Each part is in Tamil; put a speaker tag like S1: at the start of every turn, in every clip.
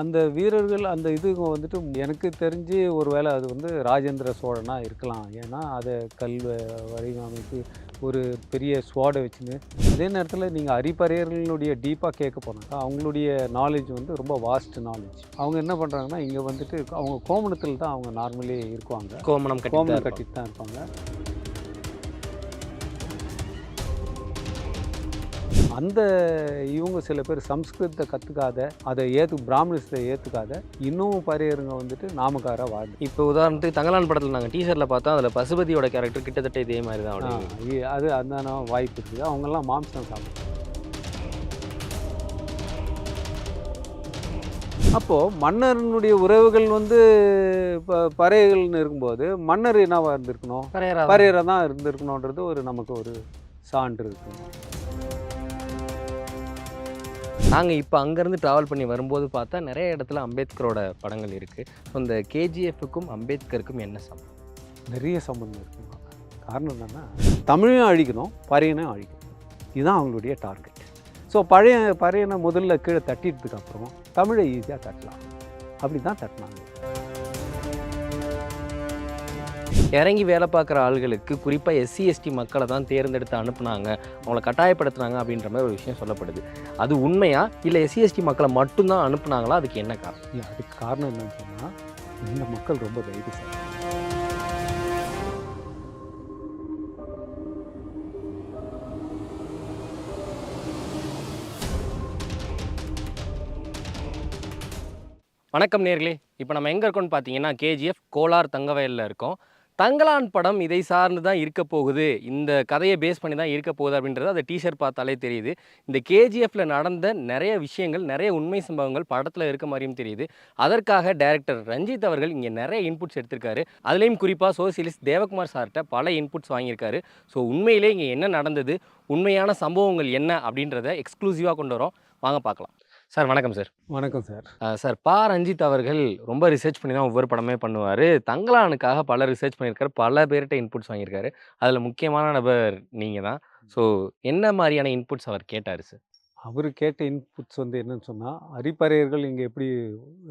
S1: அந்த வீரர்கள் அந்த இது வந்துட்டு எனக்கு தெரிஞ்சு ஒருவேளை அது வந்து ராஜேந்திர சோழனா இருக்கலாம். ஏன்னா அதை கல் வடிவமைப்பு ஒரு பெரிய ஸ்வாடை வச்சுன்னு அதே நேரத்தில் நீங்கள் அரிப்பறையர்களுடைய டீப்பாக கேட்க போனாக்கா அவங்களுடைய நாலேஜ் வந்து ரொம்ப வாஸ்ட் நாலேஜ் அவங்க என்ன பண்ணுறாங்கன்னா இங்கே வந்துட்டு அவங்க கோமணத்தில் தான் அவங்க நார்மலி இருக்குவாங்க.
S2: கோமணம் கட்டி
S1: கோமணம் கட்டிட்டு தான் இருப்பாங்க. அந்த இவங்க சில பேர் சம்ஸ்கிருதத்தை கற்றுக்காத அதை ஏற்று பிராமணிசத்தை ஏற்றுக்காத இன்னும் பறையருங்க வந்துட்டு நாமக்காரா வாழ்ந்து.
S2: இப்போ உதாரணத்துக்கு தங்கலான் படத்தில் நாங்கள் டீசர்ட்டில் பார்த்தோம் அதில் பசுபதியோட கேரக்டர் கிட்டத்தட்ட இதே மாதிரி தான்
S1: அது அந்த வாய்ப்பு இருக்குது. அவங்கெல்லாம் மாம்சம் சாப்பிடுவாங்க. அப்போது மன்னரனுடைய உறவுகள் வந்து இப்போ பறையர்கள்னு இருக்கும்போது மன்னர் என்னவா இருந்திருக்கணும்?
S2: பரையரா
S1: பறையரை தான் இருந்திருக்கணுன்றது ஒரு நமக்கு ஒரு சான்று இருக்கு.
S2: நாங்கள் இப்போ அங்கேருந்து ட்ராவல் பண்ணி வரும்போது பார்த்தா நிறைய இடத்துல அம்பேத்கரோட படங்கள் இருக்குது ஸோ இந்த கேஜிஎஃப்க்கும் அம்பேத்கருக்கும் என்ன சம்பந்தம்?
S1: நிறைய சம்பந்தம் இருக்குங்க காரணம் என்னென்னா தமிழையும் அழிக்கணும் பறையனையும் அழிக்கணும். இதுதான் அவங்களுடைய டார்கெட் ஸோ பழைய பறையனை முதல்ல கீழே தட்டிட்டதுக்கப்புறம் தமிழை ஈஸியாக தட்டலாம். அப்படி தான் தட்டினாங்க.
S2: இறங்கி வேலை பார்க்குற ஆள்களுக்கு குறிப்பாக எஸ்சி எஸ்டி மக்களை தான் தேர்ந்தெடுத்து அனுப்புனாங்க. அவங்கள கட்டாயப்படுத்துனாங்க அப்படின்ற மாதிரி ஒரு விஷயம் சொல்லப்படுது. அது உண்மையா? இல்லை எஸ்சி எஸ்டி மக்களை மட்டும்தான் அனுப்புனாங்களா? அதுக்கு என்ன காரணம்?
S1: இல்ல, அதுக்கு காரணம் என்னன்னு சொன்னால் இந்த மக்கள் ரொம்ப தைரியசாலி.
S2: வணக்கம் நேர்களே. இப்போ நம்ம எங்கே இருக்கோம்னு பார்த்தீங்கன்னா கேஜிஎஃப் கோலார் தங்கவயலில் இருக்கோம். தங்கலான் படம் இதை சார்ந்து தான் இருக்க போகுது. இந்த கதையை பேஸ் பண்ணி தான் இருக்க போகுது அப்படின்றது அந்த டீஷர்ட் பார்த்தாலே தெரியுது. இந்த கேஜிஎஃப்ல நடந்த நிறைய விஷயங்கள் நிறைய உண்மை சம்பவங்கள் படத்தில் இருக்க மாதிரியும் தெரியுது. அதற்காக டைரக்டர் ரஞ்சித் அவர்கள் இங்கே நிறைய இன்புட்ஸ் எடுத்திருக்காரு. அதுலேயும் குறிப்பாக சோசியலிஸ்ட் தேவகுமார் சார்கிட்ட பல இன்புட்ஸ் வாங்கியிருக்காரு. ஸோ உண்மையிலே இங்கே என்ன நடந்தது உண்மையான சம்பவங்கள் என்ன அப்படின்றத எக்ஸ்க்ளூசிவாக கொண்டு வரோம். வாங்க பார்க்கலாம். சார் வணக்கம் சார்.
S1: வணக்கம் சார்.
S2: சார் பா. ரஞ்சித் அவர்கள் ரொம்ப ரிசர்ச் பண்ணி தான் ஒவ்வொரு படமே பண்ணுவார். தங்கலானுக்காக பல ரிசர்ச் பண்ணியிருக்காரு. பல பேர்கிட்ட இன்புட்ஸ் வாங்கியிருக்காரு. அதில் முக்கியமான நபர் நீங்கள் தான். ஸோ என்ன மாதிரியான இன்புட்ஸ் அவர் கேட்டார் சார்?
S1: அவர் கேட்ட இன்புட்ஸ் வந்து என்னன்னு சொன்னால் அரிப்பறையர்கள் இங்கே எப்படி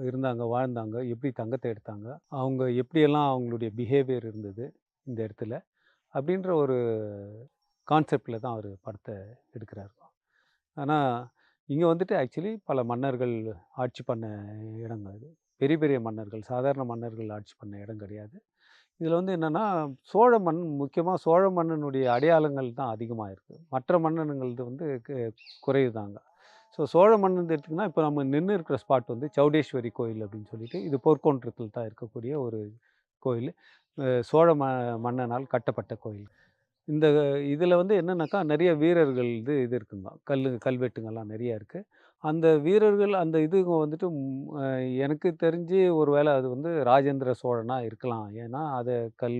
S1: இருந்தாங்க வாழ்ந்தாங்க எப்படி தங்கத்தை எடுத்தாங்க அவங்க எப்படியெல்லாம் அவங்களுடைய பிஹேவியர் இருந்தது இந்த இடத்துல? அப்படின்ற ஒரு கான்செப்டில் தான் அவர் படத்தை எடுக்கிறாரு. ஆனால் இங்கே வந்துட்டு ஆக்சுவலி பல மன்னர்கள் ஆட்சி பண்ண இடங்கள் அது. பெரிய பெரிய மன்னர்கள் சாதாரண மன்னர்கள் ஆட்சி பண்ண இடம் கிடையாது. இதில் வந்து என்னென்னா சோழ மண் முக்கியமாக சோழ மன்னனுடைய அடையாளங்கள் தான் அதிகமாக இருக்குது மற்ற மன்னனுங்கிறது வந்து குறையுதாங்க ஸோ சோழ மன்னன் எடுத்திங்கன்னா இப்போ நம்ம நின்று இருக்கிற ஸ்பாட் வந்து சௌடேஸ்வரி கோயில் அப்படின்னு சொல்லிட்டு இது போர்க்கோன்றத்தில் தான் இருக்கக்கூடிய ஒரு கோயில். சோழ ம மன்னனால் கட்டப்பட்ட கோயில். இந்த இதில் வந்து என்னென்னாக்கா நிறைய வீரர்கள் இது இது இருக்குங்க கல் கல்வெட்டுங்கள்லாம் நிறைய இருக்குது அந்த வீரர்கள் அந்த இதுங்க வந்துட்டு எனக்கு தெரிஞ்சு ஒரு வேளை அது வந்து ராஜேந்திர சோழனாக இருக்கலாம். ஏன்னா அதை கல்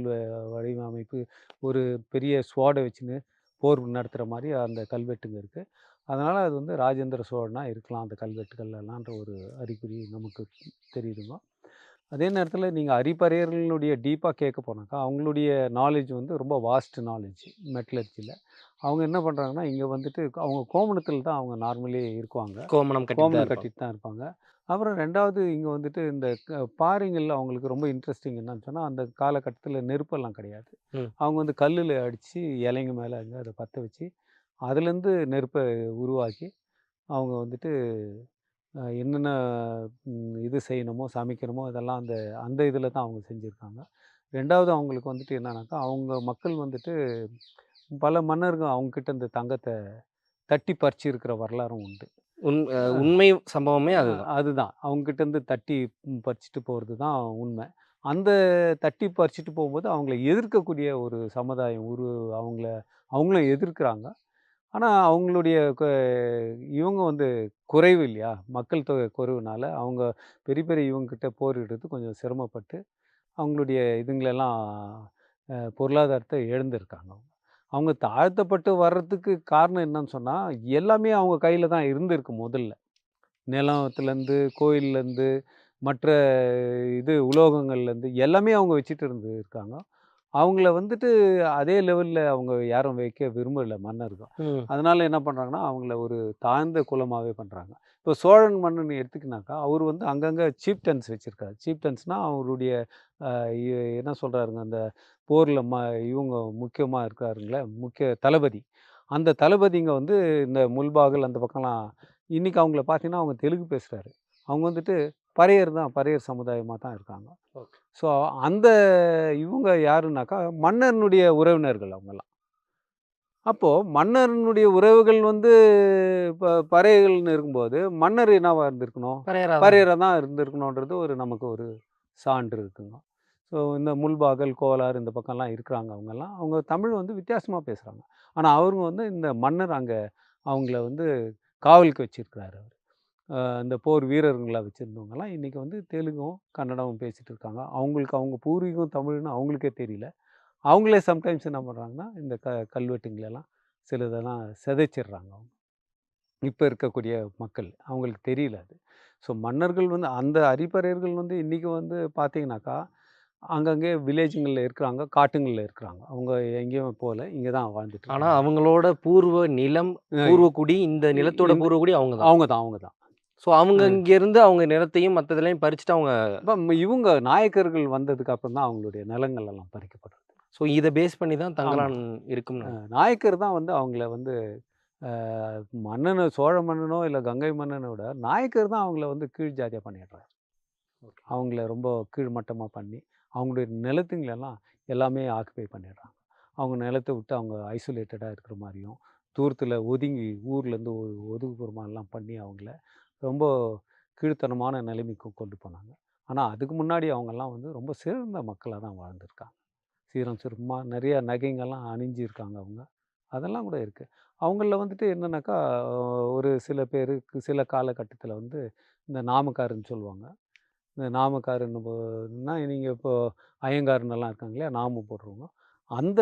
S1: வடிவமைப்பு ஒரு பெரிய சுவாடை வச்சுன்னு போர் நடத்துகிற மாதிரி அந்த கல்வெட்டுங்க இருக்குது அதனால் அது வந்து ராஜேந்திர சோழனா இருக்கலாம் அந்த கல்வெட்டுகள் எல்லான்ற ஒரு அறிகுறி நமக்கு தெரியுதுங்க. அதே நேரத்தில் நீங்கள் அரிப்பறையர்களுடைய டீப்பாக கேட்க போனாக்கா அவங்களுடைய நாலேஜ் வந்து ரொம்ப வாஸ்ட் நாலேஜ் மெட்டலர்ஜியில் அவங்க என்ன பண்ணுறாங்கன்னா இங்கே வந்துட்டு அவங்க கோமணத்தில் தான் அவங்க நார்மலி இருக்குவாங்க.
S2: கோமணம்
S1: கோமணம் கட்டிட்டு தான் இருப்பாங்க. அப்புறம் ரெண்டாவது இங்கே வந்துட்டு இந்த பாறைங்கள்ல அவங்களுக்கு ரொம்ப இன்ட்ரெஸ்டிங் என்னன்னு சொன்னால் அந்த காலகட்டத்தில் நெருப்பெல்லாம் கிடையாது. அவங்க வந்து கல்லில் அடித்து இலைங்க மேலே அங்கே அதை பற்ற வச்சு அதுலேருந்து நெருப்பை உருவாக்கி அவங்க வந்துட்டு என்னென்ன இது செய்யணுமோ சமைக்கணுமோ இதெல்லாம் அந்த அந்த இதில் தான் அவங்க செஞ்சுருக்காங்க. ரெண்டாவது அவங்களுக்கு வந்துட்டு என்னன்னாக்கா அவங்க மக்கள் வந்துட்டு பல மன்னர்கள் அவங்கக்கிட்ட இந்த தங்கத்தை தட்டி பறிச்சு இருக்கிற வரலாறும் உண்டு.
S2: உண் உண்மை சம்பவமே
S1: அஹ் அதுதான். அவங்ககிட்ட இருந்து தட்டி பறிச்சுட்டு போகிறது தான் உண்மை. அந்த தட்டி பறிச்சுட்டு போகும்போது அவங்கள எதிர்க்கக்கூடிய ஒரு சமுதாயம் உரு அவங்கள அவங்களும் எதிர்க்கிறாங்க. ஆனால் அவங்களுடைய க- இவங்க வந்து குறைவு இல்லையா? மக்கள் தொகை குறைவுனால அவங்க பெரிய பெரிய இவங்கக்கிட்ட போரிடுறது கொஞ்சம் சிரமப்பட்டு அவங்களுடைய இதுங்களெல்லாம் பொருளாதாரத்தை இழந்திருக்காங்க அவங்க. அவங்க தாழ்த்தப்பட்டு வர்றதுக்கு காரணம் என்னன்னு சொன்னால் எல்லாமே அவங்க கையில் தான் இருந்திருக்கு முதல்ல. நிலத்துலேருந்து கோயில்லேருந்து மற்ற இது உலோகங்கள்லேருந்து எல்லாமே அவங்க வச்சுட்டு இருந்து இருக்காங்க அவங்கள வந்துட்டு அதே லெவல்ல அவங்க யாரும் வைக்க விரும்பல மன்னர்கள். அதனால என்ன பண்றாங்கன்னா, அவங்கள ஒரு தாழ்ந்த குலமாவே பண்றாங்க. இப்போ சோழன் மன்னன் எடுத்துக்கினாக்கா, அவரு வந்து அங்கங்க சீஃப்டன்ஸ் வச்சிருக்காரு. சீஃப்டன்ஸ்னா அவருடைய என்ன சொல்றாருங்க, அந்த போர்ல ம இவங்க முக்கியமா இருக்காருங்களே, முக்கிய தளபதி. அந்த தளபதிங்க வந்து இந்த முல்பாகல் அந்த பக்கம்லாம் இன்னைக்கு அவங்கள பார்த்தீங்கன்னா, அவங்க தெலுங்கு பேசுறாரு. அவங்க வந்துட்டு பறையர் தான், பறையர் சமுதாயமா தான் இருக்காங்க. ஸோ அந்த இவங்க யாருன்னாக்கா, மன்னனுடைய உறவினர்கள் அவங்கலாம். அப்போ மன்னனுடைய உறவுகள் வந்து ப பறையர்கள்னு இருக்கும்போது, மன்னர் என்னவா இருந்திருக்கணும்?
S2: பறையரா தான்.
S1: இருந்திருக்கணுன்றது ஒரு நமக்கு ஒரு சான்று இருக்குங்க. ஸோ இந்த முல்பாகல், கோலார் இந்த பக்கம்லாம் இருக்கிறாங்க அவங்கலாம். அவங்க தமிழ் வந்து வித்தியாசமா பேசுறாங்க. ஆனா அவருங்க வந்து இந்த மன்னர் அங்க அவங்கள வந்து காவலுக்கு வச்சிருக்கிறாரு அவரு. அ அந்த போர் வீரர்களா வச்சிருந்தவங்கலாம் இன்னைக்கு வந்து தெலுங்கும், கன்னடமும் பேசிட்டு இருக்காங்க. அவங்களுக்கு அவங்க பூர்வீகம் தமிழ்னு அவங்களுக்கே தெரியல. அவங்களே சம்டைம்ஸ் என்ன பண்றாங்கன்னா, இந்த க கல்வெட்டுங்களெல்லாம் சிலதெல்லாம் சிதைச்சிடுறாங்க அவங்க. இப்ப இருக்கக்கூடிய மக்கள். அவங்களுக்கு தெரியல அது. ஸோ மன்னர்கள் வந்து அந்த அரிப்பறையர்கள் வந்து இன்னைக்கு வந்து பார்த்தீங்கன்னாக்கா, அங்கங்கே வில்லேஜுங்கள்ல இருக்கிறாங்க, காட்டுங்கள்ல இருக்கிறாங்க. அவங்க எங்கேயும் போல. இங்க தான் வாழ்ந்துட்டு
S2: ஆனா
S1: இருக்காங்க.
S2: அவங்களோட பூர்வ நிலம்,
S1: அ
S2: பூர்வ குடி இந்த நிலத்தோட
S1: இந்த
S2: பூர்வ குடி அவங்க தான்.
S1: அவங்க தான், அவங்க தான்.
S2: ஸோ அவங்க. இங்கேருந்து அவங்க நிலத்தையும் மத்ததெல்லாம் பறிச்சுட்டு அவங்க
S1: இப்ப இவங்க நாயக்கர்கள் வந்ததுக்கு அப்புறம் தான் அவங்களுடைய நிலங்கள் எல்லாம் பறிக்கப்படுறது.
S2: ஸோ இத பேஸ் பண்ணி தான். தங்கலான் இருக்கும்னு
S1: அ நாயக்கர் தான் வந்து அவங்கள வந்து மன்னன சோழ மன்னனோ, இல்ல கங்கை மன்னன விட நாயக்கர் தான் அவங்கள வந்து கீழ் ஜாதியா பண்ணிடுறாரு. அவங்கள ரொம்ப கீழ் மட்டமா பண்ணி, அவங்களுடைய நிலத்துங்களெல்லாம் எல்லாமே ஆக்குபை பண்ணிடுறாங்க. அவங்க நிலத்த விட்டு அவங்க ஐசோலேட்டடா இருக்கிற மாரியும், தூரத்தில ஒதுங்கி ஊர்லேருந்து ஒ ஒதுக்குப்புற மாரிலாம் பண்ணி அவங்கள ரொம்ப கீழ்த்தனமான நிலைமைக்கு கொண்டு போனாங்க. ஆனால் அதுக்கு முன்னாடி அவங்கெல்லாம் வந்து ரொம்ப சிறந்த மக்களாக தான் வாழ்ந்திருக்காங்க. சீரம் சிறுமா நிறையா நகைங்கள்லாம் அணிஞ்சிருக்காங்க அவங்க. அதெல்லாம் கூட இருக்குது அவங்களில் வந்துட்டு என்னென்னாக்கா ஒரு சில பேருக்கு சில காலகட்டத்தில் வந்து இந்த நாமக்காருன்னு சொல்லுவாங்க. இந்த நாமக்காருன்னு நீங்கள் இப்போது அயங்காருன்னெல்லாம் இருக்காங்க இல்லையா? நாம போடுறவங்க. அந்த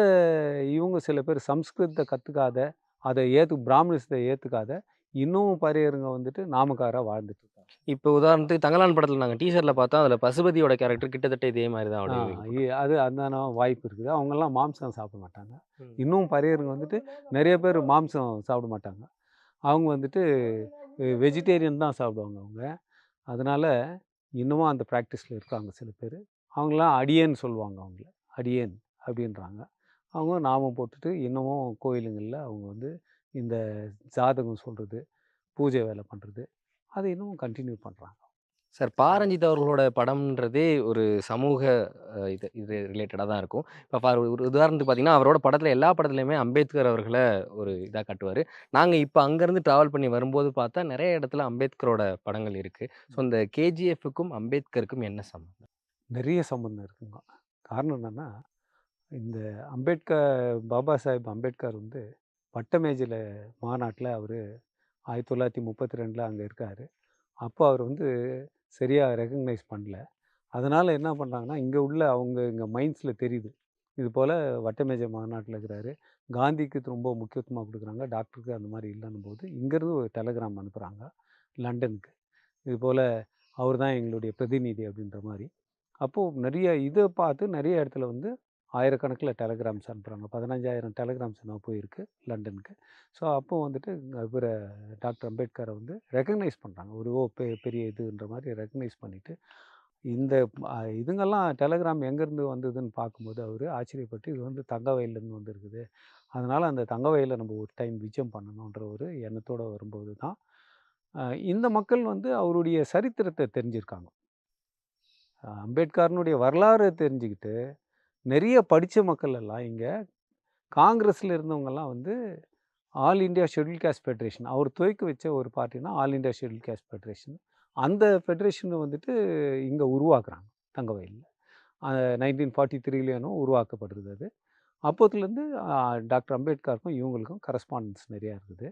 S1: இவங்க சில பேர் சம்ஸ்கிருதத்த கற்றுக்காத அதை ஏற்று பிராமணிசத்த ஏற்றுக்காத இன்னமும் பறையருங்க வந்துட்டு நாமக்காரா வாழ்ந்துட்டு இருக்காங்க.
S2: இப்போ உதாரணத்துக்கு தங்கலான் படத்துல நாங்க டீசர்ல பார்த்தோம். அதுல பசுபதியோட கேரக்டர் கிட்டத்தட்ட இதே மாரி தான்
S1: அது அந்தான வாய்ப்பு இருக்குது. அவங்கலாம் மாம்சம் சாப்பிட மாட்டாங்க. இன்னும் பறையருங்க வந்துட்டு நெறைய பேர் மாம்சம் சாப்பிட மாட்டாங்க. அவங்க வந்துட்டு வெஜிடேரியன் தான் சாப்பிடுவாங்க அவங்க. அதனால இன்னமும் அந்த பிராக்டிஸ்ல இருக்காங்க சில பேரு. அவங்கலாம் அடியேன் சொல்லுவாங்க அவங்கள. அடியேன் அப்படின்றாங்க. அவங்க நாமம் போட்டுட்டு இன்னமும் கோயிலுங்கள்ல அவங்க வந்து இந்த ஜாதகம் சொல்றது, பூஜை வேலை பண்றது, அத இன்னமும் கன்டின்யூ பண்றாங்க.
S2: சார் பாரஞ்சித் அவர்களோட படம்ன்றதே ஒரு சமூக இது இது ரிலேட்டடா தான் இருக்கும். இப்ப ஃபார் ஒரு உதாரணத்துக்கு பார்த்தீங்கன்னா, அவரோட படத்துல எல்லா படத்துலயுமே அம்பேத்கர் அவர்கள ஒரு இதா காட்டுவாரு. நாங்க இப்ப அங்கருந்து டிராவல் பண்ணி வரும்போது பார்த்தா, நெறைய இடத்துல அம்பேத்கரோட படங்கள் இருக்கு. ஸோ இந்த கேஜிஎஃப்‌க்கும் அம்பேத்கருக்கும் என்ன சம்மந்தம்?
S1: நெறைய சம்பந்தம் இருக்குங்க. காரணம் என்னன்னா, இந்த அம்பேத்கர் பாபா சாஹேப் அம்பேத்கர் வந்து வட்டமேஜையில் மாநாட்டில் அவர் ஆயிரத்தி தொள்ளாயிரத்தி முப்பத்தி ரெண்டில் அங்கே இருக்கார் அப்போ அவர் வந்து சரியாக ரெக்கக்னைஸ் பண்ணல. அதனால் என்ன பண்ணுறாங்கன்னா இங்கே உள்ள அவங்க இங்கே மைண்ட்ஸில் தெரியுது. இது போல் வட்டமேஜை மாநாட்டில் இருக்கிறாரு. காந்திக்கு ரொம்ப முக்கியத்துவமாக கொடுக்குறாங்க டாக்டருக்கு அந்த மாதிரி மாரி இல்லன்னும்போது, இங்கேருந்து ஒரு டெலகிராம் அனுப்புகிறாங்க லண்டனுக்கு. இது போல் அவர் தான் எங்களுடைய பிரதிநிதி அப்படின்ற மாதிரி அப்போது நிறைய இதை பார்த்து நிறைய இடத்துல வந்து ஆயிரக்கணக்கில் டெலகிராம்ஸ் அனுப்புகிறாங்க பதினஞ்சாயிரம் டெலகிராம்ஸ் நான் போயிருக்கு லண்டனுக்கு. ஸோ அப்போ வந்துட்டு இவர டாக்டர் அம்பேத்கரை வந்து ரெக்கக்னைஸ் பண்ணுறாங்க ஒரு ஓ பெ பெரிய இதுன்ற மாதிரி ரெக்கக்னைஸ் பண்ணிவிட்டு இந்த இதுங்கெல்லாம் டெலகிராம் எங்கேருந்து வந்ததுன்னு பார்க்கும்போது அவர் ஆச்சரியப்பட்டு, இது வந்து தங்கவயல்லேருந்து வந்திருக்குது. அதனால் அந்த தங்கவயல நம்ம ஒரு டைம் விஜயம் பண்ணணுன்ற ஒரு எண்ணத்தோடு வரும்போது தான், இந்த மக்கள் வந்து அவருடைய சரித்திரத்தை தெரிஞ்சிருக்காங்க. அ அம்பேத்கர்னுடைய தெரிஞ்சுக்கிட்டு, நிறைய படித்த மக்கள் எல்லாம் இங்கே காங்கிரஸில் இருந்தவங்கெல்லாம் வந்து all India schedule caste federation. அவர் துவக்கி வச்ச ஒரு பார்ட்டினா all India schedule caste federation. அந்த ஃபெடரேஷனை வந்துட்டு இங்கே உருவாக்குறாங்க தங்கவயல்ல. அ 1943ல என்னவோ உருவாக்கப்படுது அது. அப்போத்துலேருந்து டாக்டர் அம்பேத்கருக்கும் இவங்களுக்கும் கரஸ்பாண்டன்ஸ் நிறையா இருக்குது.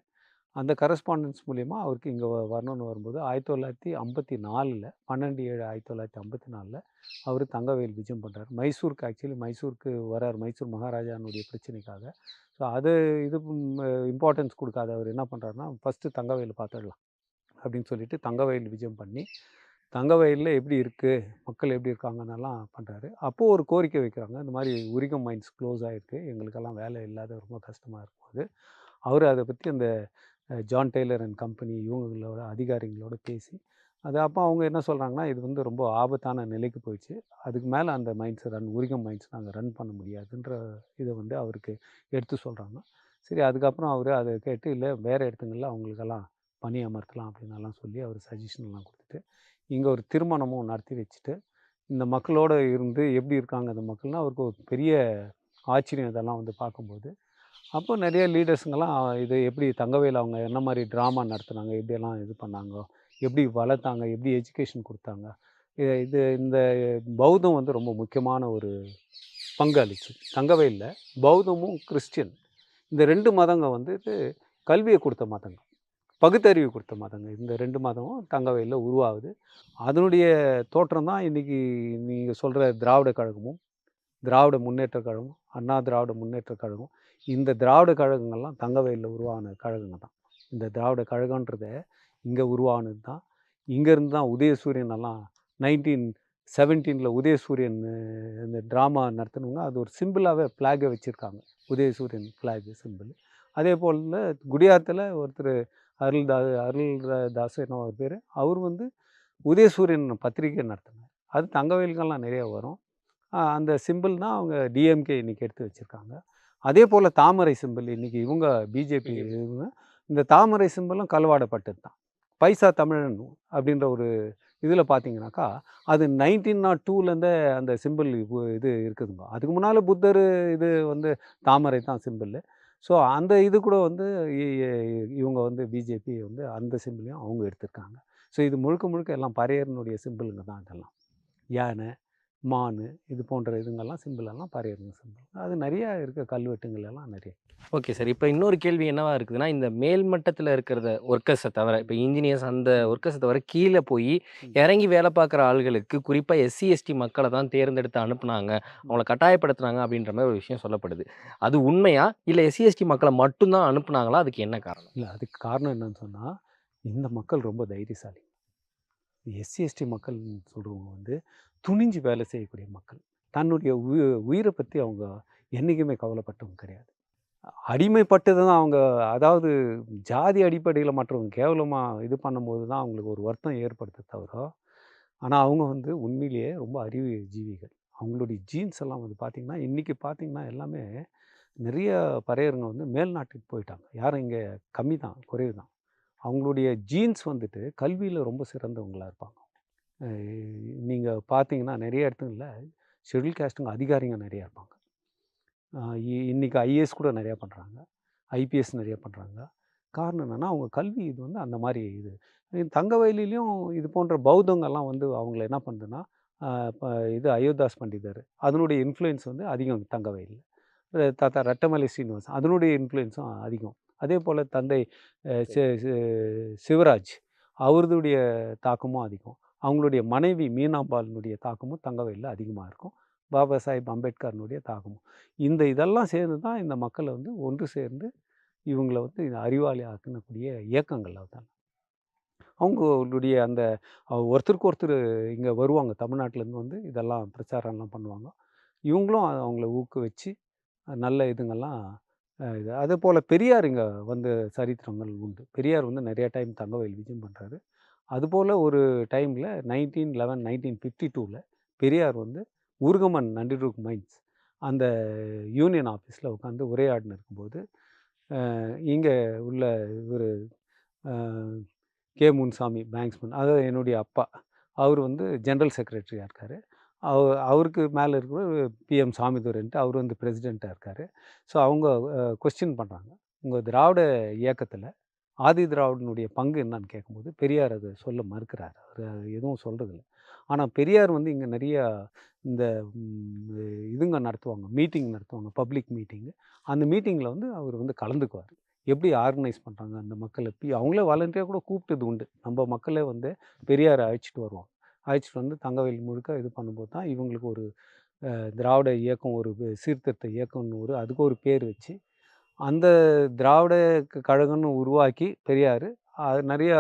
S1: அந்த கரஸ்பாண்டன்ஸ் மூலிமா அவருக்கு இங்கே வரணும்னு வரும்போது ஆயிரத்தி தொள்ளாயிரத்தி ஐம்பத்தி நாலில் பன்னெண்டு ஏழு ஆயிரத்தி தொள்ளாயிரத்தி ஐம்பத்தி நாலில் அவர் தங்கவேல் விஜயம் பண்ணுறாரு மைசூருக்கு ஆக்சுவலி மைசூருக்கு வரார் மைசூர் மகாராஜானுடைய பிரச்சனைக்காக. ஸோ அது இது இம்பார்ட்டன்ஸ் கொடுக்காத அவர் என்ன பண்ணுறாருன்னா ஃபர்ஸ்ட்டு தங்கவயல பார்த்துடலாம் அப்படின்னு சொல்லிட்டு தங்கவயல் விஜயம் பண்ணி, தங்கவயலில் எப்படி இருக்குது மக்கள் எப்படி இருக்காங்கன்னெல்லாம் பண்ணுறாரு அப்போது ஒரு கோரிக்கை வைக்கிறாங்க. இந்த மாதிரி உரிகம் மைன்ஸ் க்ளோஸ் ஆகிருக்கு எங்களுக்கெல்லாம் வேலை இல்லாத ரொம்ப கஷ்டமாக இருக்கும்போது அவர் அதை பற்றி அந்த ஜான் டெய்லர் அண்ட் கம்பெனி இவங்களோட அதிகாரிகளோட பேசி அது அப்போ அவங்க என்ன சொல்கிறாங்கன்னா இது வந்து ரொம்ப ஆபத்தான நிலைக்கு போயிடுச்சு. அதுக்கு மேலே அந்த மைண்ட்ஸை ரன் உரிகம் மைண்ட்ஸ் நாங்கள் ரன் பண்ண முடியாதுன்ற இதை வந்து அவருக்கு எடுத்து சொல்கிறாங்க சரி அதுக்கப்புறம் அவர் அதை கேட்டு இல்லை வேறு இடத்துங்களில் அவங்களுக்கெல்லாம் பணி அமர்த்தலாம் அப்படின்னலாம் சொல்லி அவர் சஜஷன்லாம் கொடுத்துட்டு இங்கே ஒரு திருமணமும் நடத்தி வச்சுட்டு இந்த மக்களோட இருந்து எப்படி இருக்காங்க அந்த மக்கள்னால் அவருக்கு ஒரு பெரிய ஆச்சரியம் இதெல்லாம் வந்து பார்க்கும்போது அப்போ நிறைய லீடர்ஸுங்கெல்லாம் இது எப்படி தங்கவேல் அவங்க என்ன மாதிரி ட்ராமா நடத்துனாங்க? எப்படியெல்லாம் இது பண்ணாங்க? எப்படி வளர்த்தாங்க? எப்படி எஜுகேஷன் கொடுத்தாங்க? இது இது இந்த பௌத்தம் வந்து ரொம்ப முக்கியமான ஒரு பங்களிச்சு தங்கவேலில் பௌத்தமும் கிறிஸ்டியன். இந்த ரெண்டு மதங்க வந்து இது கல்வியை கொடுத்த மதங்க. பகுத்தறிவு கொடுத்த மதங்க. இந்த ரெண்டு மதமும் தங்கவேலில் உருவாகுது. அதனுடைய தோற்றம் தான் இன்றைக்கி நீங்கள் சொல்கிற திராவிட கழகமும் திராவிட முன்னேற்ற கழகம் அண்ணா திராவிட முன்னேற்ற கழகம் இந்த திராவிட கழகங்கள்லாம் தங்கவேலில் உருவான கழகங்க தான். இந்த திராவிட கழகன்றத இங்கே உருவானது தான். இங்கேருந்து தான் உதயசூரியன் எல்லாம் நைன்டீன் செவன்டீனில் உதயசூரியன் இந்த ட்ராமா நடத்தினவங்க. அது ஒரு சிம்பிளாகவே ஃப்ளாகை வச்சுருக்காங்க. உதயசூரியன் ஃப்ளாகு சிம்பிள் அதே போல் குடியாத்தில் ஒருத்தர் அருள்தா அருள்தாஸ் என்ன ஒரு பேர். அவர் வந்து உதயசூரியன் பத்திரிக்கை நடத்தினார். அது தங்கவேலுக்கெல்லாம் நிறைய வரும். அந்த சிம்பிள் தான் அவங்க டிஎம்கே இன்னைக்கு எடுத்து வச்சுருக்காங்க. அதே போல் தாமரை சிம்பிள் இன்னைக்கு இவங்க பிஜேபி இவங்க இந்த தாமரை சிம்பிளும் கலவாடப்பட்டது தான். பைசா தமிழன் அப்படின்ற ஒரு இதில் பார்த்தீங்கன்னாக்கா அது நைன்டீன் நாட் டூலேருந்தே அந்த சிம்பிள் இது இருக்குதுங்க. அதுக்கு முன்னால் புத்தர் இது வந்து தாமரை தான் சிம்பிள் ஸோ அந்த இது கூட வந்து இவங்க வந்து பிஜேபி வந்து அந்த சிம்பிளையும் அவங்க எடுத்திருக்காங்க. ஸோ இது முழுக்க முழுக்க எல்லாம் பறையர்னுடைய சிம்பிளுங்க தான் இதெல்லாம். யானை மான் இது போன்ற இதுங்கெல்லாம் சிம்பிள் எல்லாம் பறையருங்க சிம்பிள் அது நிறையா இருக்க கல்வெட்டுங்கள் எல்லாம் நிறைய.
S2: ஓகே சார் இப்போ இன்னொரு கேள்வி என்னவா இருக்குதுன்னா இந்த மேல்மட்டத்தில் இருக்கிறத ஒர்க்கர்ஸை தவிர இப்போ இன்ஜினியர்ஸ் அந்த ஒர்க்கர்ஸை தவிர கீழே போய் இறங்கி வேலை பார்க்குற ஆள்களுக்கு குறிப்பாக எஸ்சி எஸ்டி மக்களை தான் தேர்ந்தெடுத்து அனுப்புனாங்க. அவங்கள கட்டாயப்படுத்துனாங்க அப்படின்ற மாதிரி ஒரு விஷயம் சொல்லப்படுது. அது உண்மையா? இல்லை எஸ்சி எஸ்டி மக்களை மட்டும்தான் அனுப்புனாங்களா? அதுக்கு என்ன காரணம்?
S1: இல்லை அதுக்கு காரணம் என்னன்னு சொன்னால் இந்த மக்கள் ரொம்ப தைரியசாலி. எஸ்சி எஸ்டி மக்கள் சொல்கிறவங்க வந்து துணிஞ்சு வேலை செய்யக்கூடிய மக்கள். தன்னுடைய உயி உயிரை பற்றி அவங்க என்றைக்குமே கவலைப்பட்டவங்க கிடையாது. அடிமைப்பட்டது தான் அவங்க அதாவது ஜாதி அடிப்படையில் மற்றவங்க கேவலமாக இது பண்ணும்போது தான் அவங்களுக்கு ஒரு வருத்தம் ஏற்படுத்த தவிர ஆனால் அவங்க வந்து உண்மையிலேயே ரொம்ப அறிவு ஜீவிகள். அவங்களுடைய ஜீன்ஸ் எல்லாம் வந்து பார்த்திங்கன்னா இன்றைக்கி பார்த்திங்கன்னா எல்லாமே நிறைய பறையருங்க வந்து மேல்நாட்டுக்கு போயிட்டாங்க. யாரும் இங்கே கம்மி தான் குறைவு தான் அவங்களுடைய ஜீன்ஸ் வந்துட்டு கல்வியில் ரொம்ப சிறந்தவங்களாக இருப்பாங்க. நீங்கள் பார்த்தீங்கன்னா நிறைய இடத்துங்களில் ஷெட்யூல் காஸ்ட்டுங்க அதிகாரிங்க நிறையா இருப்பாங்க. ஆஹ் இ- இன்னைக்கு ஐஏஎஸ் கூட நிறையா பண்ணுறாங்க ஐபிஎஸ் நிறையா பண்ணுறாங்க காரணம் என்னென்னா அவங்க கல்வி இது வந்து அந்த மாதிரி இது. இது தங்கவயலிலையும் இது போன்ற பௌத்தங்கள்லாம் வந்து அவங்கள என்ன பண்ணுதுன்னா இப்ப இது அயோத்தாஸ் பண்டிதர். அதனுடைய இன்ஃப்ளூயன்ஸ் வந்து அதிகம் தங்கவயலில் அஹ் தாத்தா ரட்டமலை ஸ்ரீனிவாசன் அதனுடைய இன்ஃப்ளூயன்ஸும் அதிகம். அதே போல் தந்தை சிவராஜ் அவருடைய தாக்கமும் அதிகம். அவங்களுடைய மனைவி மீனாம்பாலினுடைய தாக்கமும் தங்கவயலில் அதிகமாக இருக்கும். பாபா சாஹிப் அம்பேத்கர்னுடைய தாக்கமும். இந்த இதெல்லாம் சேர்ந்து தான் இந்த மக்களை வந்து ஒன்று சேர்ந்து இவங்களை வந்து இந்த அறிவாளி ஆக்கக்கூடிய இயக்கங்கள் தான் அவங்களுடைய அந்த ஒருத்தருக்கு ஒருத்தர் இங்கே வருவாங்க. தமிழ்நாட்டிலேருந்து வந்து இதெல்லாம் பிரச்சாரம்லாம் பண்ணுவாங்க. இவங்களும் அவங்கள ஊக்குவிச்சு நல்ல இதுங்கெல்லாம் இது. அதே போல் பெரியார் இங்கே வந்து சரித்திரங்கள் உண்டு. பெரியார் வந்து நிறையா டைம் தங்கவயல் விஜயம் பண்ணுறாரு அதுபோல் ஒரு டைமில் நைன்டீன் லெவன் நைன்டீன் ஃபிஃப்டி டூவில் பெரியார் வந்து உருகமன் நண்டிருக் மைன்ஸ் அந்த யூனியன் ஆஃபீஸில் உட்காந்து உரையாடின்னு இருக்கும்போது இங்கே உள்ள இவர் கே முன்சாமி பேங்க்ஸ்மேன் அதாவது என்னுடைய அப்பா அவர் வந்து ஜென்ரல் செக்ரட்டரியாக இருக்கார். அவர் அவருக்கு மேலே இருக்கிற பிஎம் சாமிதுரன்ட்டு அவர் வந்து பிரசிடெண்ட்டாக இருக்கார். ஸோ அவங்க கொஸ்டின் பண்ணுறாங்க உங்கள் திராவிட இயக்கத்தில் ஆதி திராவிடனுடைய பங்கு என்னன்னு கேட்கும்போது பெரியார் அதை சொல்ல மறுக்கிறார். அவர் எதுவும் சொல்கிறதில்ல ஆனால் பெரியார் வந்து இங்கே நிறையா இந்த இதுங்க நடத்துவாங்க மீட்டிங் நடத்துவாங்க பப்ளிக் மீட்டிங்கு. அந்த மீட்டிங்கில் வந்து அவர் வந்து கலந்துக்குவார். எப்படி ஆர்கனைஸ் பண்ணுறாங்க அந்த மக்களை பி அவங்களே வாலண்டியாக கூட கூப்பிட்டது உண்டு. நம்ம மக்களே வந்து பெரியாரை அழைச்சிட்டு வருவோம் அழைச்சிட்டு வந்து தங்கவேல் முழுக்க இது பண்ணும்போது தான் இவங்களுக்கு ஒரு திராவிட இயக்கம் ஒரு சீர்திருத்த இயக்கம்னு ஒரு அதுக்கு ஒரு பேர் வச்சு அந்த திராவிட கழகம்னு உருவாக்கி பெரியார். அது நிறைய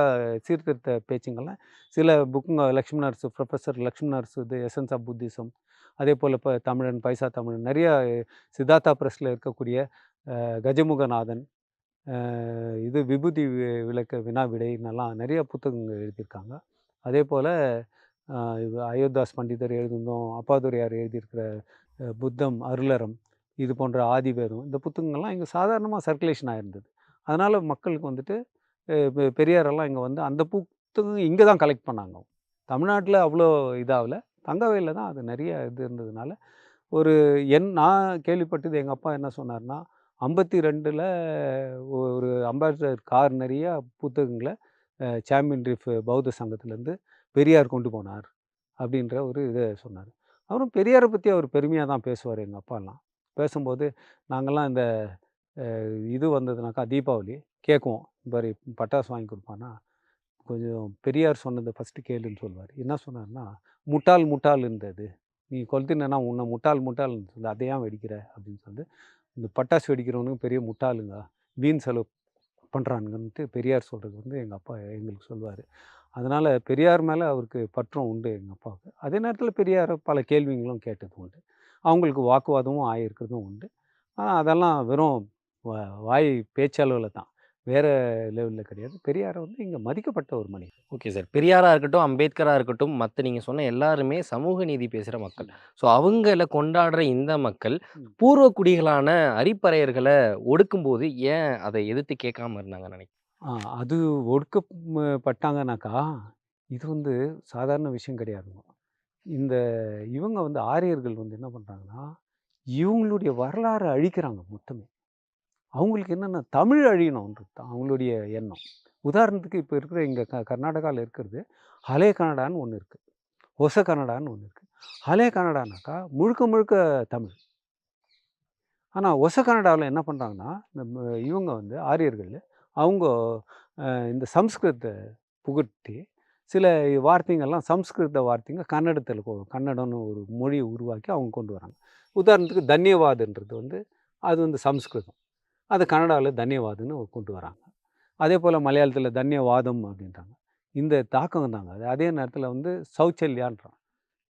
S1: சீர்திருத்த பேச்சுங்கள்லாம் சில புக்குங்க லக்ஷ்மணர்ஸ் ப்ரொஃபஸர் நர்ஸு இது எசன்ஸ் ஆஃப் புத்திசம் அதே போல் இப்போ தமிழன் பைசா தமிழன் நிறைய சித்தார்த்தா ப்ரெஸ்ஸில் இருக்கக்கூடிய கஜமுகநாதன் இது விபூதி விளக்க வினா விடைன்னெல்லாம் நிறைய புத்தகங்கள் எழுதியிருக்காங்க. அதே போல் அயோத்தாஸ் பண்டிதர் எழுதியிருந்தோம் அப்பாதுரையார் எழுதியிருக்கிற புத்தம் அருளரம் இது போன்ற ஆதிவேதம் இந்த புத்தகங்கள்லாம் இங்கே சாதாரணமாக சர்க்குலேஷன் ஆகிருந்தது அதனால் மக்களுக்கு வந்துட்டு பெ- பெரியாரெல்லாம் இங்கே வந்து அந்த புத்தகம் இங்கே தான் கலெக்ட் பண்ணாங்க. தமிழ்நாட்டில் அவ்வளோ இதாகல. தங்கவையில் தான் அது நிறைய இது இருந்ததுனால ஒரு என் நான் கேள்விப்பட்டது எங்கள் அப்பா என்ன சொன்னார்னா ஐம்பத்தி ரெண்டில் ஒரு அம்பாசிடர் கார் நிறைய புத்தகங்களை சாம்பியன் ரீஃப் பௌத்த சங்கத்துலேருந்து பெரியார் கொண்டு போனார் அப்படின்ற ஒரு இதை சொன்னார். அப்புறம் பெரியாரை பற்றி அவர் பெருமையாக தான் பேசுவார் எங்கள் அப்பாலாம். பேசும்போது நாங்கள்லாம் இந்த இது வந்ததுனாக்கா தீபாவளி கேட்குவோம். மாதிரி பட்டாசு வாங்கி கொடுப்பானா கொஞ்சம் பெரியார் சொன்னதை ஃபஸ்ட்டு கேளுன்னு சொல்லுவார். என்ன சொன்னார்னா முட்டாள் முட்டாள் இருந்தது நீ கொளுத்தினா உன்னை முட்டாள் முட்டாள் சொல்லி. அதை ஏன் வெடிக்கிற? அப்படின்னு சொல்லி இந்த பட்டாசு வெடிக்கிறவனுக்கு பெரிய முட்டாளுங்க. வீண் செலவு பண்ணுறானுங்கன்ட்டு பெரியார் சொல்கிறது வந்து எங்கள் அப்பா எங்களுக்கு சொல்லுவார். அதனால் பெரியார் மேலே அவருக்கு பற்றும் உண்டு எங்கள் அப்பாவுக்கு. அதே நேரத்தில் பெரியார் பல கேள்விங்களும் கேட்டது உண்டு. அவங்களுக்கு வாக்குவாதமும் ஆகியிருக்கிறதும் உண்டு. ஆனால் அதெல்லாம் வெறும் வாய் பேச்சளவில் தான். வேறு லெவலில் கிடையாது. பெரியார் வந்து இங்கே மதிக்கப்பட்ட ஒரு மனிதர்.
S2: Okay sir. பெரியாரா இருக்கட்டும் அம்பேத்கரா இருக்கட்டும் மற்ற நீங்க சொன்ன எல்லாருமே சமூக நீதி பேசுற மக்கள். ஸோ அவங்கள கொண்டாடுற இந்த மக்கள். பூர்வ குடிகளான அரிப்பறையர்களை ஒடுக்கும்போது ஏன் அதை எதிர்த்து கேட்காம இருந்தாங்க நினைக்கிறேன்
S1: அது ஒடுக்கப்பட்டாங்கனாக்கா இது வந்து சாதாரண விஷயம் கிடையாதுங்க. இந்த இவங்க வந்து ஆரியர்கள் வந்து என்ன பண்ணுறாங்கன்னா இவங்களுடைய வரலாறை அழிக்கிறாங்க மொத்தமே. அவங்களுக்கு என்னென்ன தமிழ் அழியணும்ன்றது தான் அவங்களுடைய எண்ணம். உதாரணத்துக்கு இப்போ இருக்கிற இங்கே க கர்நாடகாவில் இருக்கிறது ஹலே கன்னடான்னு ஒன்று இருக்குது ஒச கன்னடான்னு ஒன்று இருக்குது ஹலே கனடானாக்கா முழுக்க முழுக்க தமிழ். ஆனால் ஒச கன்னடாவில் என்ன பண்ணுறாங்கன்னா இந்த இவங்க வந்து ஆரியர்கள் அவங்க இந்த சம்ஸ்கிருதத்தை புகட்டி சில வார்த்தைங்கள்லாம் சம்ஸ்கிருத வார்த்தைங்க கன்னடத்தில் கொ- கன்னடம்னு ஒரு மொழியை உருவாக்கி அவங்க கொண்டு வராங்க. உதாரணத்துக்கு தன்யவாதுன்றது வந்து அது வந்து சம்ஸ்கிருதம். அது கன்னடாவில் தன்யவாதுன்னு கொண்டு வராங்க. அதே போல் மலையாளத்தில் தன்யவாதம் அப்படின்றாங்க. இந்த தாக்கம் தாங்க அது அதே நேரத்தில் வந்து சௌச்சல்யான்றான்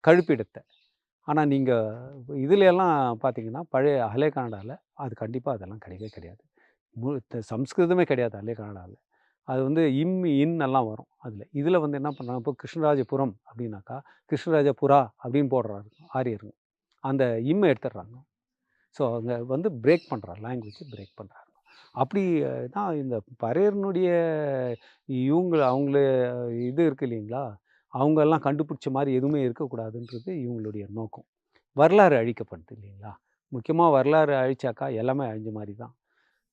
S1: கழுப்பிடத்தை. ஆனால் நீங்கள் இதுலெல்லாம் பார்த்தீங்கன்னா பழைய அலே கன்னடாவில் அது கண்டிப்பாக அதெல்லாம் கிடையவே கிடையாது. மு சம்ஸ்கிருதமே கிடையாது அலே கன்னடாவில் அது வந்து இம் இன் எல்லாம் வரும் அதில். இதில் வந்து என்ன பண்ணுறாங்க இப்போ கிருஷ்ணராஜபுரம் அப்படின்னாக்கா கிருஷ்ணராஜபுரா அப்படின்னு போடுறாரு ஆரியருங்க அந்த இம்மை எடுத்துடுறாங்க. ஸோ அங்கே வந்து பிரேக் பண்ணுறாரு லாங்குவேஜ் பிரேக் பண்ணுறாங்க அப்படி தான் இந்த பறையர்னுடைய இவங்க அவங்கள இது இருக்கு இல்லைங்களா? அவங்கெல்லாம் கண்டுபிடிச்ச மாதிரி எதுவுமே இருக்கக்கூடாதுன்றது இவங்களுடைய நோக்கம். வரலாறு அழிக்கப்படுது இல்லைங்களா? முக்கியமாக வரலாறு அழிச்சாக்கா எல்லாமே அழிஞ்ச மாதிரி தான்.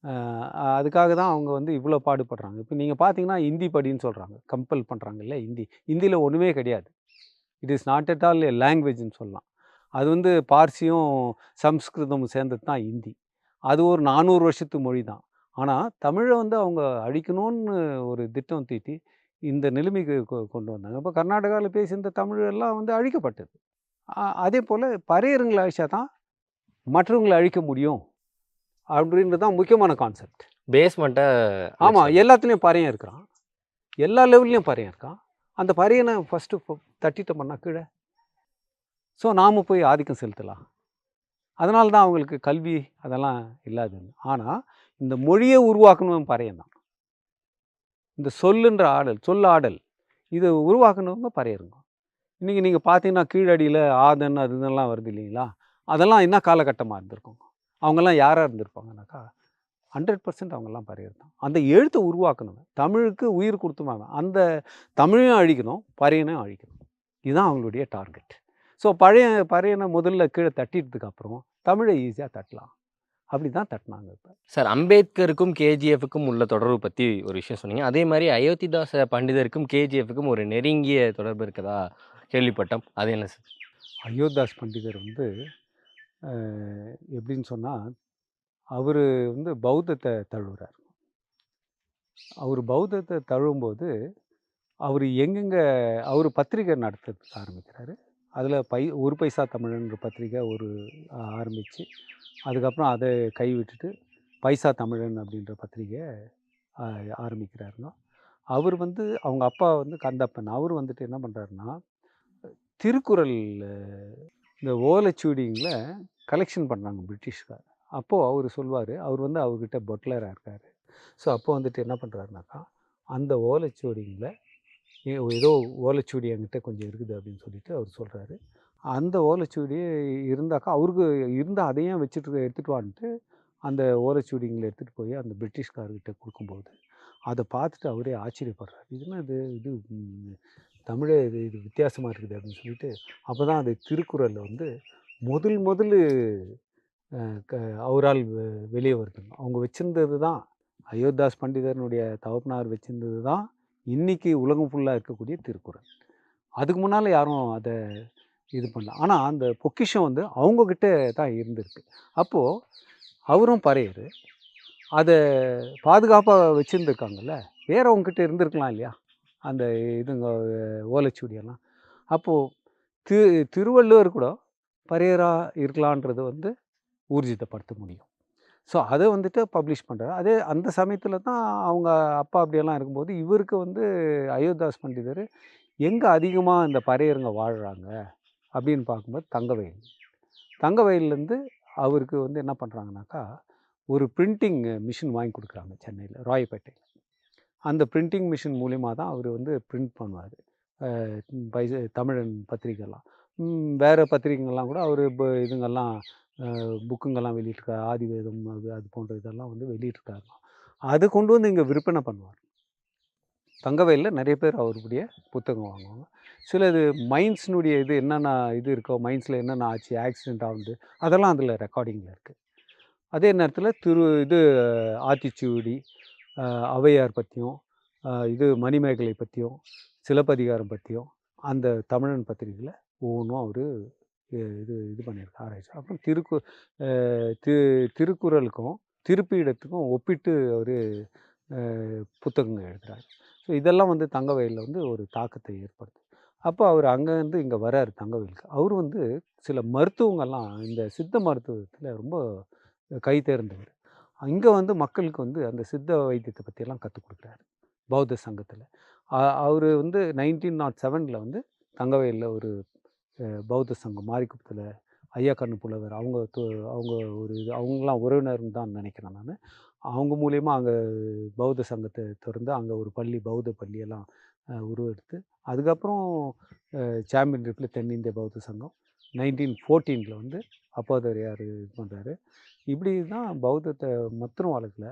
S1: அதுக்காக தான் அவங்க வந்து இவ்வளோ பாடுபடுறாங்க. இப்போ நீங்கள் பார்த்தீங்கன்னா ஹிந்தி படின்னு சொல்கிறாங்க கம்பல் பண்ணுறாங்கல்ல ஹிந்தி ஹிந்தியில் ஒன்றுமே கிடையாது. It is not at all லாங்குவேஜ்னு சொல்லலாம். அது வந்து பார்சியும் சம்ஸ்கிருதமும் சேர்ந்தது தான் ஹிந்தி அது ஒரு நானூறு வருஷத்து மொழி தான். ஆனால் தமிழை வந்து அவங்க அழிக்கணும்னு ஒரு திட்டம் தீட்டி இந்த நிலைமைக்கு கொ- கொண்டு வந்தாங்க. இப்போ கர்நாடகாவில் பேசியிருந்த தமிழ் எல்லாம் வந்து அழிக்கப்பட்டது. அதே போல் பறையருங்களை அழிச்சா தான் மற்றவங்களை அழிக்க முடியும். அப்படின்றது தான் முக்கியமான கான்செப்ட்
S2: பேஸ்மெண்ட்டை
S1: ஆமாம் எல்லாத்துலேயும் பறையன் இருக்கிறான். எல்லா லெவல்லையும் பறையன் இருக்கான். அந்த பறையனை ஃபஸ்ட்டு தட்டிட்டோம்னா கீழே. ஸோ நாம் போய் ஆதிக்கம் செலுத்தலாம். அதனால தான் அவங்களுக்கு கல்வி அதெல்லாம் இல்லாதுன்னு ஆனால் இந்த மொழியை உருவாக்கணும் பறையன் தான். இந்த சொல்லுன்ற ஆடல் சொல் ஆடல் இதை உருவாக்கணுங்க பறையருங்க இன்றைக்கி நீங்கள் பார்த்தீங்கன்னா கீழடியில் ஆதன் அது இதெல்லாம் வருது இல்லைங்களா? அதெல்லாம் என்ன காலகட்டமாக இருந்திருக்கும் அவங்கெல்லாம் யாராக இருந்திருப்பாங்கனாக்கா ஹண்ட்ரட் பர்சன்ட் அவங்கெல்லாம் பறையர் தான் அந்த எழுத்தை உருவாக்கணும். தமிழுக்கு உயிர் கொடுத்துமாங்க அந்த தமிழையும் அழிக்கணும் பறையனையும் அழிக்கணும். இதுதான் அவங்களுடைய டார்கெட் ஸோ பழைய பறையனை முதல்ல கீழே தட்டிட்டதுக்கு அப்புறம் தமிழை ஈஸியாக தட்டலாம். அப்படி தான் தட்டினாங்க இப்போ.
S2: சார் அம்பேத்கருக்கும் கேஜிஎஃப்க்கும் உள்ள தொடர்பு பற்றி ஒரு விஷயம் சொன்னீங்க. அதே மாதிரி அயோத்திதாச பண்டிதருக்கும் கேஜிஎஃப்க்கும் ஒரு நெருங்கிய தொடர்பு இருக்கதா? கேள்விப்பட்டோம். அது என்ன சார்?
S1: அயோத்தாஸ் பண்டிதர் வந்து எப்படின்னு சொன்னால் அவர் வந்து பௌத்தத்தை தழுவுறார். அவர் பௌத்தத்தை தழுவும்போது அவர் எங்கெங்கே அவர் பத்திரிக்கை நடத்துறதுக்கு ஆரம்பிக்கிறாரு. அதில் பை ஒரு பைசா தமிழன்ற பத்திரிக்கை ஒரு ஆரம்பித்து அதுக்கப்புறம் அதை கைவிட்டுட்டு பைசா தமிழன் அப்படின்ற பத்திரிக்கை ஆரம்பிக்கிறாருங்க. அவர் வந்து அவங்க அப்பா வந்து கந்தப்பன். அவர் வந்துட்டு என்ன பண்ணுறாருன்னா திருக்குறள் இந்த ஓலைச்சுவடிங்கள கலெக்ஷன் பண்ணாங்க பிரிட்டிஷ்கார். அப்போது அவர் சொல்வார் அவர் வந்து அவர்கிட்ட பொட்லராக இருக்கார் ஸோ அப்போ வந்துட்டு என்ன பண்ணுறாருனாக்கா அந்த ஓலைச்சுவடிங்கள ஏ ஏதோ ஓலைச்சுவடி என்கிட்ட கொஞ்சம் இருக்குது அப்படின்னு சொல்லிட்டு அவர் சொல்கிறாரு அந்த ஓலைச்சுவடி இருந்தாக்கா அவருக்கு இருந்தால் அதையும் வச்சுட்டு எடுத்துகிட்டு வான்ட்டு, அந்த ஓலைச்சுவடிங்களை எடுத்துகிட்டு போய் அந்த பிரிட்டிஷ்காரர்கிட்ட கொடுக்கும்போது அதை பார்த்துட்டு அவரே ஆச்சரியப்படுறாரு. இது இது தமிழே இது இது வித்தியாசமாக இருக்குது அப்படின்னு சொல்லிட்டு, அப்பதான் அது திருக்குறளில் வந்து முதல் முதல் க அவரால் வெ வருது அவங்க வச்சிருந்தது தான் அயோத்தாஸ் பண்டிதர்னுடைய தகப்பனார் வச்சிருந்தது தான் இன்றைக்கி உலகம் ஃபுல்லாக இருக்கக்கூடிய திருக்குறள். அதுக்கு முன்னால் யாரும் அதை இது பண்ணல. ஆனால் அந்த பொக்கிஷம் வந்து அவங்கக்கிட்ட தான் இருந்திருக்கு. அப்போது அவரும் பறையர் அதை பாதுகாப்பாக வச்சுருந்துருக்காங்கல்ல வேறவங்க கிட்ட இருந்திருக்கலாம் இல்லையா? அந்த இதுங்க ஓலைச்சுடியெல்லாம் அப்போது தி திருவள்ளுவர் கூட பறையரா இருக்கலான்றது வந்து ஊர்ஜிதப்படுத்த முடியும். ஸோ அதை வந்துட்டு பப்ளிஷ் பண்ணுறாரு அதே அந்த சமயத்தில் தான் அவங்க அப்பா அப்படியெல்லாம் இருக்கும்போது, இவருக்கு வந்து அயோத்தாஸ் பண்டிதர் எங்கே அதிகமாக இந்த பறையருங்க வாழ்கிறாங்க அப்படின்னு பார்க்கும்போது தங்கவயல். தங்கவயல்லேருந்து அவருக்கு வந்து என்ன பண்ணுறாங்கனாக்கா ஒரு பிரிண்டிங் மிஷின் வாங்கி கொடுக்குறாங்க சென்னையில் ராயப்பேட்டையில். அந்த பிரிண்டிங் மிஷின் மூலிமா தான் அவர் வந்து பிரிண்ட் பண்ணுவார். பை தமிழன் பத்திரிகைலாம். வேறு பத்திரிகைங்கள்லாம் கூட அவர் இப்போ இதுங்கெல்லாம் புக்குங்கெல்லாம் வெளியிட்டிருக்காரு. ஆதிவேதம் அது அது போன்ற இதெல்லாம் வந்து வெளியிட்டிருக்காரு அது கொண்டு வந்து இங்கே விற்பனை பண்ணுவார். தங்கவயல்ல நிறைய பேர் அவருடைய புத்தகம் வாங்குவாங்க. சில இது மைன்ஸினுடைய இது என்னென்ன இது இருக்கோ, மைன்ஸில் என்னென்ன ஆச்சு, ஆக்சிடெண்ட் ஆகுது அதெல்லாம் அதில் ரெக்கார்டிங்கில் இருக்குது அதே நேரத்தில் திரு இது ஆத்திச்சூடி, அ ஔவையார் இது மணிமேகலை பற்றியும் சிலப்பதிகாரம் பற்றியும் அந்த தமிழன் பத்திரிகையில் ஒவ்வொன்றும் அவர் இது இது பண்ணியிருக்கார் ஆராய்ச்சி. அப்புறம் திருக்கு தி திருக்குறளுக்கும், திருப்பீடத்துக்கும் ஒப்பிட்டு அவர் புத்தகங்கள் எழுதுகிறார் ஸோ இதெல்லாம் வந்து தங்கவயலில் வந்து ஒரு தாக்கத்தை ஏற்படுத்து அப்போ அவர் அங்கேருந்து இங்கே வரார் தங்கவயலுக்கு. அவர் வந்து சில மருத்துவங்கள்லாம் இந்த சித்த மருத்துவத்தில் ரொம்ப கை தேர்ந்தவர். இங்கே வந்து மக்களுக்கு வந்து அந்த சித்த வைத்தியத்தை பற்றியெல்லாம் கற்றுக் கொடுக்குறாரு பௌத்த சங்கத்தில் அவர் வந்து நைன்டீன் நாட் செவனில் வந்து தங்கவயலில் ஒரு பௌத்த சங்கம் மாரிக்குப்பத்தில் ஐயா கண்ணு புலவர் அவங்க அவங்க ஒரு இது அவங்களாம் உறவினர்னு தான் நினைக்கிறேன் நான் அவங்க மூலியமாக அங்கே பௌத்த சங்கத்தை திறந்து அங்கே ஒரு பள்ளி பௌத்த பள்ளியெல்லாம் உருவெடுத்து, அதுக்கப்புறம் சாம்பியன்ஷிப்பில் தென்னிந்திய பௌத்த சங்கம் 1914ல வந்து அப்போதையார் இது பண்ணுறாரு இப்படி தான் பௌத்தத்தை மத்தரும் வளர்க்கல.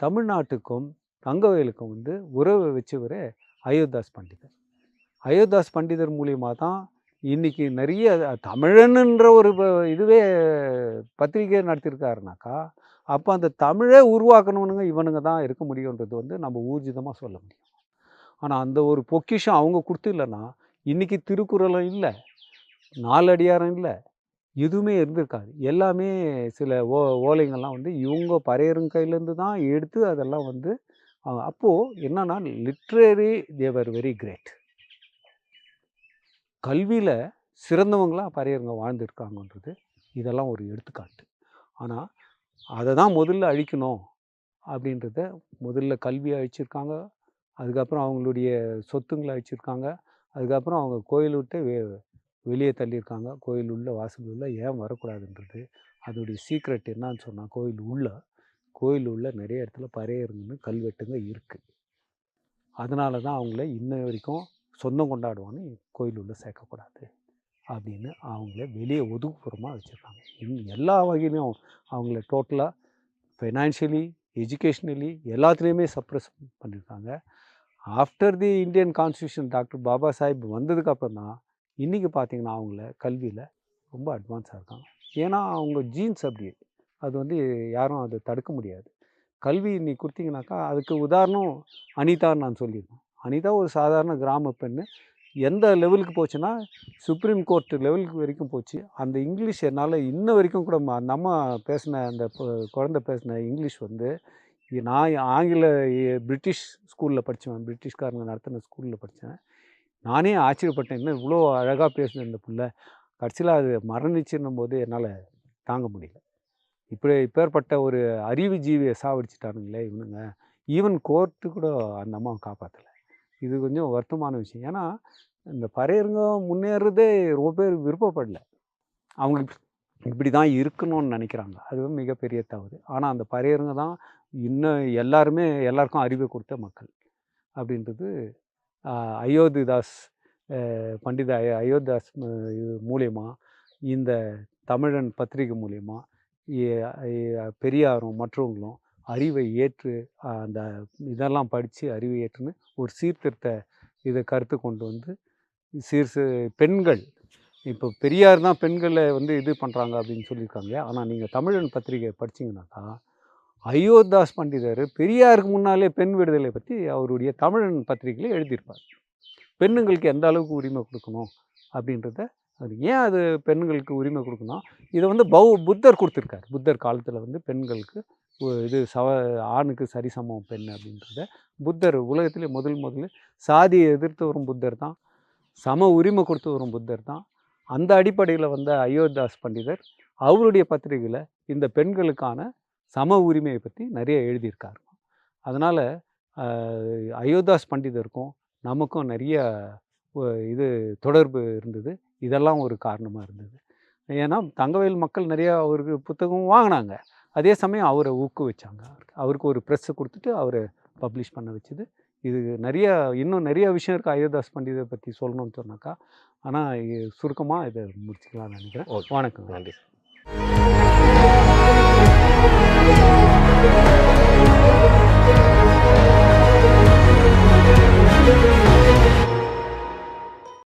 S1: தமிழ்நாட்டுக்கும், தங்கவயலுக்கும் வந்து உறவை வச்சவரே அயோத்தாஸ் பண்டிதர். அயோத்தாஸ் பண்டிதர் மூலியமாக தான் இன்றைக்கி நிறைய தமிழன்ன்ற ஒரு இதுவே பத்திரிகை நடத்தியிருக்காருனாக்கா, அப்போ அந்த தமிழே உருவாக்கணும்னுங்க இவனுங்க தான் இருக்க முடியுன்றது வந்து நம்ம ஊர்ஜிதமாக சொல்ல முடியும். ஆனால் அந்த ஒரு பொக்கிஷம் அவங்க கொடுத்து இல்லைன்னா இன்றைக்கி திருக்குறளும் இல்லை நாலடியாரம் இல்லை எதுவுமே இருந்திருக்காது. எல்லாமே சில ஓ ஓலைங்கள்லாம் வந்து இவங்க பறையருங்க கையிலேருந்து தான் எடுத்து அதெல்லாம் வந்து அப்போது என்னென்னா என்னன்னா லிட்ரரி தேவர் வெரி கிரேட். கல்வியில் சிறந்தவங்களாக பறையருங்க வாழ்ந்துருக்காங்கன்றது இதெல்லாம் ஒரு எடுத்துக்காட்டு. ஆனால் அதை தான் முதல்ல அழிக்கணும் அப்படின்றத முதல்ல கல்வி அழிச்சிருக்காங்க. அதுக்கப்புறம் அவங்களுடைய சொத்துங்களை அழிச்சிருக்காங்க. அதுக்கப்புறம் அவங்க கோயில் விட்டு வெ வெளியே தள்ளியிருக்காங்க. கோயில் உள்ள வாசல் உள்ள ஏன் வரக்கூடாதுன்றது, அதோடைய சீக்ரெட் என்னன்னு சொன்னால் கோயில் உள்ள கோயில் உள்ள நிறைய இடத்துல பறையருங்கன்னு கல்வெட்டுங்க இருக்குது அதனால தான் அவங்கள இன்ன வரைக்கும் சொந்தம் கொண்டாடுவான்னு கோயில் உள்ளே சேர்க்கக்கூடாது. அப்படின்னு அவங்கள வெளியே ஒதுக்குப்புறமாக வச்சுருக்காங்க இன் எல்லா வகையிலையும் அவங்கள டோட்டலாக ஃபைனான்ஷியலி, எஜுகேஷ்னலி எல்லாத்துலேயுமே சப்ரஸ் பண்ணியிருக்காங்க. After the Indian constitution doctor Baba Saheb வந்ததுக்கப்புறம் தான், இன்றைக்கி பார்த்திங்கன்னா அவங்கள கல்வியில் ரொம்ப அட்வான்ஸாக இருக்காங்க. ஏன்னா அவங்க ஜீன்ஸ் அப்படி. அது வந்து யாரும் அதை தடுக்க முடியாது. கல்வி இன்னைக்கு கொடுத்தீங்கனாக்கா அதுக்கு உதாரணம் அனிதான்னு நான் சொல்லியிருக்கேன் அனிதா ஒரு சாதாரண கிராம பெண் எந்த லெவலுக்கு போச்சுன்னா, சுப்ரீம் கோர்ட் லெவலுக்கு வரைக்கும் போச்சு. அந்த இங்கிலீஷ் என்னால் இன்ன வரைக்கும் கூட ம அந்த அம்மா பேசின அந்த குழந்த குழந்தை பேசின இங்கிலீஷ் வந்து, நான் ஆங்கில பிரிட்டிஷ் ஸ்கூலில் படிச்சவன். பிரிட்டிஷ்காரங்க நடத்தின ஸ்கூலில் படித்தேன் நானே ஆச்சரியப்பட்டேன். இன்னும் இவ்வளோ அழகாக பேசின இந்த பிள்ளை கடைசியில் அது மரணிச்சுன்னும்போது என்னால் தாங்க முடியல. இப்படி இப்பேற்பட்ட ஒரு அறிவு ஜீவியை சாவடிச்சுட்டானுங்களே இவனுங்க. ஈவன் கோர்ட்டு கூட அந்த அம்மாவை காப்பாற்றலை இது கொஞ்சம் வருத்தமான விஷயம். ஏன்னா இந்த பறையருங்க முன்னேறதே ரொம்ப பேர் விருப்பப்படல. அவங்க இப்படி தான் இருக்கணும்னு நினைக்கிறாங்க. அதுவும் மிகப்பெரிய தவறு. ஆனால் அந்த பறையருங்க தான் இன்னும் எல்லாருமே எல்லாருக்கும் அறிவை கொடுத்த மக்கள் அப்படின்றது அயோத்திதாஸ் பண்டித அயோத்திதாஸ் இது இந்த தமிழன் பத்திரிகை மூலயமா பெரியாரும் மற்றவங்களும் அறிவை ஏற்று அந்த இதெல்லாம் படித்து அறிவை ஏற்றுன்னு ஒரு சீர்திருத்த இதை கருத்து கொண்டு வந்து சீர் பெண்கள் இப்போ பெரியார் தான் பெண்களை வந்து இது பண்ணுறாங்க அப்படின்னு சொல்லியிருக்காங்க ஆனால் நீங்கள் தமிழன் பத்திரிகை படிச்சீங்கன்னாக்கா அயோத்தாஸ் பண்டிதர் பெரியாருக்கு முன்னாலே பெண் விடுதலை பற்றி அவருடைய தமிழன் பத்திரிகையில் எழுதியிருப்பார். பெண்ணுங்களுக்கு எந்த அளவுக்கு உரிமை கொடுக்கணும் அப்படின்றத அது ஏன் அது பெண்களுக்கு உரிமை கொடுக்கணும்? இதை வந்து பௌ புத்தர் கொடுத்துருக்கார். புத்தர் காலத்தில் வந்து பெண்களுக்கு இது சவ ஆணுக்கு சரிசமம் பெண் அப்படின்றத புத்தர் உலகத்திலே முதல் முதல்ல சாதியை எதிர்த்து வரும் புத்தர் தான். சம உரிமை கொடுத்து வரும் புத்தர் தான். அந்த அடிப்படையில் வந்த அயோத்தாஸ் பண்டிதர் அவருடைய பத்திரிகையில் இந்த பெண்களுக்கான சம உரிமையை பற்றி நிறைய எழுதியிருக்காரு. அதனால் அயோத்தாஸ் பண்டிதருக்கும் நமக்கும் நிறைய இது தொடர்பு இருந்தது. இதெல்லாம் ஒரு காரணமாக இருந்தது. ஏன்னா தங்கவேல் மக்கள் நிறையா அவருக்கு புத்தகம் வாங்கினாங்க. அதே சமயம் அவரை ஊக்குவிச்சாங்க. அவருக்கு ஒரு ப்ரெஸ்ஸை கொடுத்துட்டு அவரை பப்ளிஷ் பண்ண வச்சுது. இது நிறைய இன்னும் நிறைய விஷயம் இருக்குது ஐயர்தாஸ் பண்டிதை பற்றி சொல்லணும்னு சொன்னாக்கா. ஆனால் சுருக்கமாக இதை முடிச்சுக்கலாம்னு நினைக்கிறேன். வணக்கம்.
S2: நன்றி சார்.